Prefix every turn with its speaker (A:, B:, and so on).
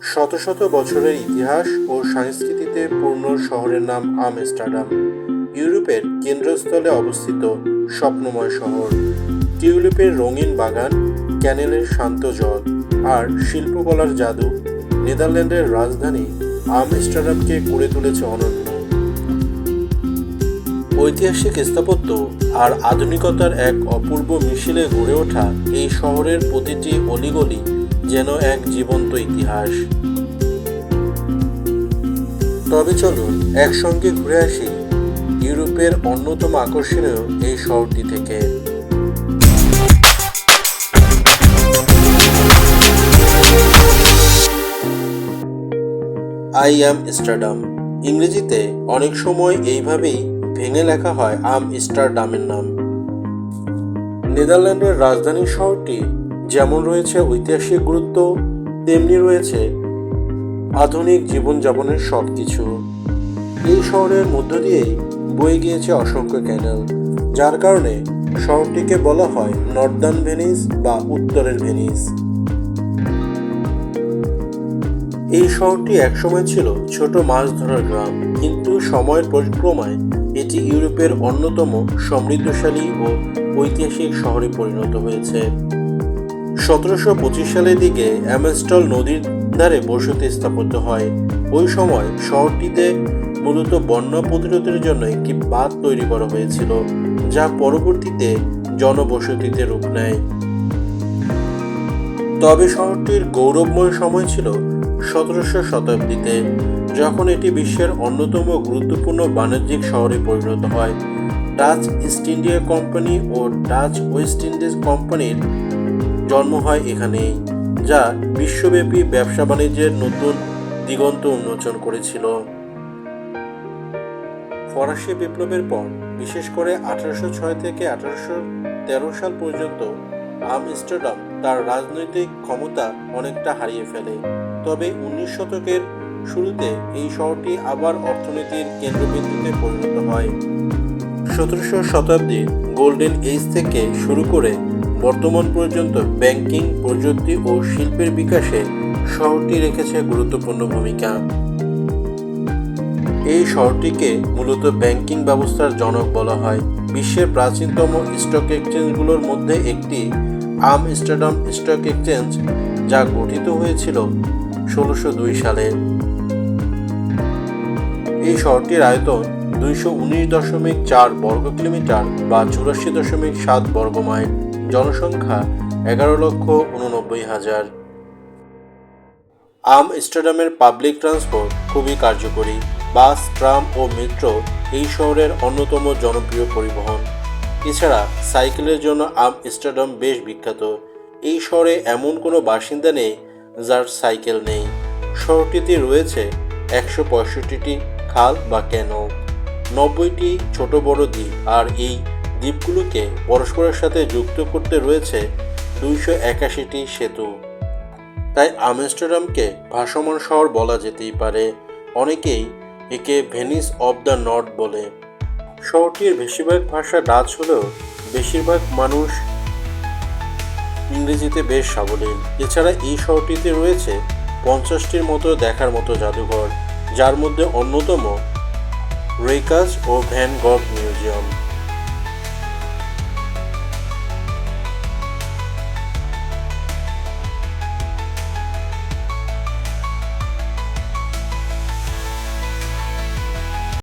A: শত শত বছরের ইতিহাস ও সংস্কৃতিতে পূর্ণ শহরের নাম আমস্টারডাম, ইউরোপের কেন্দ্রস্থলে অবস্থিত স্বপ্নময় শহর। টিউলিপের রঙিন বাগান, ক্যানেলের শান্ত জল আর শিল্পকলার জাদু নেদারল্যান্ডের রাজধানী আমস্টারডামকে করে তুলেছে অনন্য। ঐতিহাসিক স্থাপত্য আর আধুনিকতার এক অপূর্ব মিছিলে গড়ে ওঠা এই শহরের প্রতিটি অলিগলি যেন এক জীবন্ত ইতিহাস। তবে চলুন, একসঙ্গে ঘুরে আসি ইউরোপের অন্যতম আকর্ষণীয় এই শহরটি থেকে। আই অ্যাম স্টারডাম ইংরেজিতে অনেক সময় এইভাবেই ভেঙে লেখা হয় আম স্টারডামের নাম। নেদারল্যান্ডের রাজধানী শহরটি যেমন রয়েছে ঐতিহাসিক গুরুত্ব, তেমনি রয়েছে আধুনিক জীবনযাপনের সব কিছু এই শহরের মধ্য দিয়েই বয়ে গিয়েছে অসংখ্য ক্যানেল যার কারণে শহরটিকে বলা হয় নর্দার্ন ভেনিস বা উত্তরের ভেনিস এই শহরটি একসময় ছিল ছোট মাছ ধরার গ্রাম, কিন্তু সময়ের পরিক্রমায় এটি ইউরোপের অন্যতম সমৃদ্ধশালী ও ঐতিহাসিক শহরে পরিণত হয়েছে। সতেরোশো পঁচিশ সালের দিকে অ্যামেস্টল নদীর ধারে বসতি স্থাপিত হয়। ওই সময় শহরটিতে মূলত বন্যা প্রতিরোধের জন্য একটি বাঁধ তৈরি করা হয়েছিল, যা পরবর্তীতে জনবসতিতে রূপ নেয়। তবে শহরটির গৌরবময় সময় ছিল সতেরোশো শতাব্দীতে, যখন এটি বিশ্বের অন্যতম গুরুত্বপূর্ণ বাণিজ্যিক শহরে পরিণত হয়। ডাচ ইস্ট ইন্ডিয়া কোম্পানি ও ডাচ ওয়েস্ট ইন্ডিজ কোম্পানির জন্ম হয় এখানেই, যা বিশ্বব্যাপী ব্যবসা বাণিজ্যের নতুন দিগন্ত উন্মোচন করেছিল। ফরাসি বিপ্লবের পর, বিশেষ করে আঠারোশো ছয় থেকে আঠারোশো তেরো সাল পর্যন্ত, আমস্টারডাম তার রাজনৈতিক ক্ষমতা অনেকটা হারিয়ে ফেলে। তবে উনিশ শতকের শুরুতে এই শহরটি আবার অর্থনীতির কেন্দ্রবিন্দুতে পরিণত হয়। সতেরোশো শতাব্দীর গোল্ডেন এজ থেকে শুরু করে বর্তমান পর্যন্ত ব্যাংকিং, প্রযুক্তি ও শিল্পের বিকাশে শহরটি রেখেছে গুরুত্বপূর্ণ ভূমিকা। এই শহরটিকে মূলত ব্যাংকিং ব্যবস্থার জনক বলা হয়। বিশ্বের প্রাচীনতম স্টক এক্সচেঞ্জগুলোর মধ্যে একটি আমস্টারডাম স্টক এক্সচেঞ্জ, যা গঠিত হয়েছিল ষোলোশো দুই সালে। এই শহরটির আয়তন দুইশো উনিশ দশমিক চার বর্গ কিলোমিটার বা চুরাশি দশমিক সাত বর্গ মাইল জনসংখ্যা এগারো লক্ষ উননব্বই হাজার। আম স্টেডিয়ামের পাবলিক ট্রান্সপোর্ট খুবই কার্যকরী। বাস, ট্রাম ও মেট্রো এই শহরের অন্যতম জনপ্রিয় পরিবহন। এছাড়া সাইকেলের জন্য আম স্টেডিয়াম বেশ বিখ্যাত। এই শহরে এমন কোনো বাসিন্দা নেই যার সাইকেল নেই। শহরটিতে রয়েছে একশো পঁয়ষট্টিটি খাল বা ক্যানো নব্বইটি ছোট বড় দ্বীপ আর এই দ্বীপগুলোকে পরস্পরের সাথে যুক্ত করতে রয়েছে দুইশো একাশিটি সেতু। তাই আমস্টারডামকে ভাসমান শহর বলা যেতেই পারে। অনেকেই একে ভেনিস অব দ্য নর্থ বলে। শহরটির বেশিরভাগ ভাষা ডাচ হলেও বেশিরভাগ মানুষ ইংরেজিতে বেশ সাবলীল। এছাড়া এই শহরটিতে রয়েছে পঞ্চাশটির মতো দেখার মতো জাদুঘর, যার মধ্যে অন্যতম রেকাস ও ভ্যান গগ মিউজিয়াম।